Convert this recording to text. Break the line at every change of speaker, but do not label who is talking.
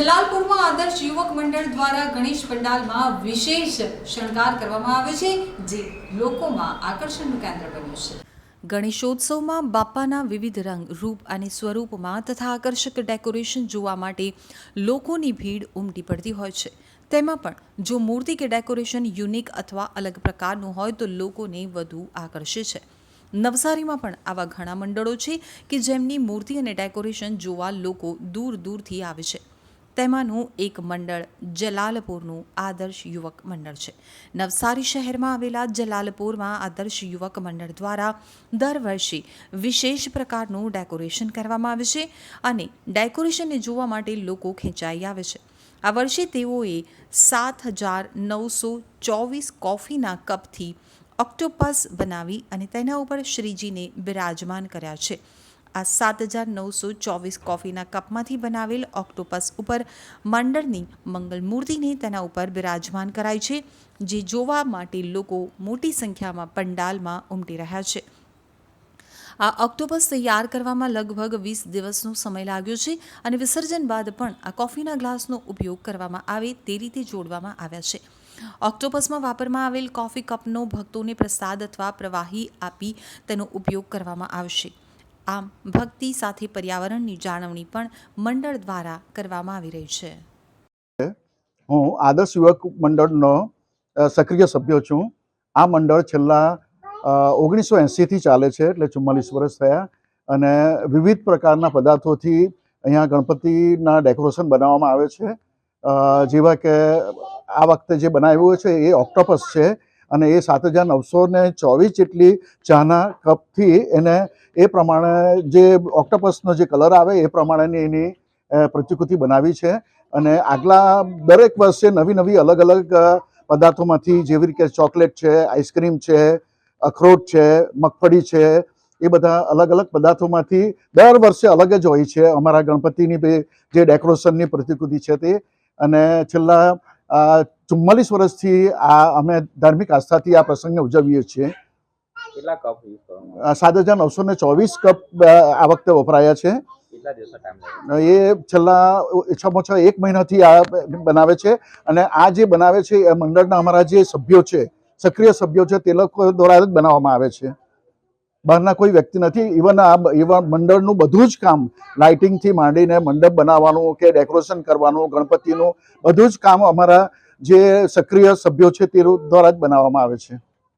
આદર્શ યુવક મંડળ દ્વારા ગણેશ પંડાલમાં વિશેષ શણગાર કરવામાં આવે છે, જે લોકોમાં આકર્ષણનું કેન્દ્ર બન્યું છે. ગણેશોત્સવમાં બાપાના વિવિધ રંગ, રૂપ અને સ્વરૂપમાં તથા આકર્ષક ડેકોરેશન જોવા માટે લોકોની ભીડ ઉમટી પડતી હોય છે. તેમાં પણ જો મૂર્તિ કે ડેકોરેશન યુનિક અથવા અલગ પ્રકારનું હોય તો લોકોને વધુ આકર્ષે છે. નવસારીમાં પણ આવા ઘણા મંડળો છે કે જેમની મૂર્તિ અને ડેકોરેશન જોવા લોકો દૂર દૂરથી આવે છે. તેમાંનું એક મંડળ જલાલપુરનું આદર્શ યુવક મંડળ છે. નવસારી શહેરમાં આવેલા જલાલપુરમાં આદર્શ યુવક મંડળ દ્વારા દર વર્ષે વિશેષ પ્રકારનું ડેકોરેશન કરવામાં આવે છે અને ડેકોરેશનને જોવા માટે લોકો ખેંચાઈ આવે છે. આ વર્ષે તેઓએ સાત હજાર નવસો ચોવીસ કોફીના કપથી ઓક્ટોપસ બનાવી અને તેના ઉપર શ્રીજીને બિરાજમાન કર્યા છે. આ સાત હજાર નવસો ચોવીસ કોફીના કપમાંથી બનાવેલ ઓક્ટોપસ ઉપર મંડળની મંગલ મૂર્તિને તેના ઉપર બિરાજમાન કરાય છે, જે જોવા માટે લોકો મોટી સંખ્યામાં પંડાલમાં ઉમટી રહ્યા છે. આ ઓક્ટોપસ તૈયાર કરવામાં લગભગ વીસ દિવસનો સમય લાગ્યો છે અને વિસર્જન બાદ પણ આ કોફીના ગ્લાસનો ઉપયોગ કરવામાં આવે તે રીતે જોડવામાં આવ્યા છે. ઓક્ટોપસમાં વાપરમાં આવેલ કોફી કપનો ભક્તોને પ્રસાદ અથવા પ્રવાહી આપી તેનો ઉપયોગ કરવામાં આવશે. આમ ભક્તિ સાથે પર્યાવરણની જાળવણી પણ મંડળ દ્વારા કરવામાં આવી રહી છે.
હું આદર્શ યુવક મંડળનો સક્રિય સભ્ય છું. આ મંડળ છેલ્લા ઓગણીસો એંસીથી ચાલે છે, એટલે ચુમ્માલીસ વર્ષ થયા અને વિવિધ પ્રકારના પદાર્થોથી અહીંયા ગણપતિના ડેકોરેશન બનાવવામાં આવે છે. જેવા કે આ વખતે જે બનાવ્યું છે એ ઓક્ટોપસ છે. અને એ સાત હજાર નવસો ને ચોવીસ જેટલી ચાના કપથી એને એ પ્રમાણે જે ઓક્ટોપસનો જે કલર આવે એ પ્રમાણેની એની પ્રતિકૃતિ બનાવી છે. અને આગલા દરેક વર્ષે નવી નવી અલગ અલગ પદાર્થોમાંથી જેવી રીતે ચોકલેટ છે, આઈસ્ક્રીમ છે, અખરોટ છે, મગફળી છે, એ બધા અલગ અલગ પદાર્થોમાંથી દર વર્ષે અલગ જ હોય છે. અમારા ગણપતિની જે ડેકોરેશનની પ્રતિકૃતિ છે તે. અને છેલ્લા ચુમ્માલીસ વર્ષથી આ અમે ધાર્મિક આસ્થાથી આ પ્રસંગને ઉજવીએ છીએ.
કેટલા કપ
સાત હજાર નવસો ને ચોવીસ કપ આ વખતે વપરાયા છે. એ છેલ્લા ઓછામાં ઓછા એક મહિનાથી આ બનાવે છે અને આ જે બનાવે છે એ મંડળના અમારા જે સભ્યો છે સક્રિય સભ્યો છે તે લોકો દ્વારા જ બનાવવામાં આવે છે. બહારના કોઈ વ્યક્તિ નથી. ઇવન આ એવા મંડળનું બધું જ કામ લાઇટિંગથી માંડીને મંડપ બનાવવાનું કે ડેકોરેશન કરવાનું, ગણપતિનું બધું જ કામ અમારા જે સક્રિય સભ્યો છે તે દ્વારા જ બનાવવામાં આવે છે.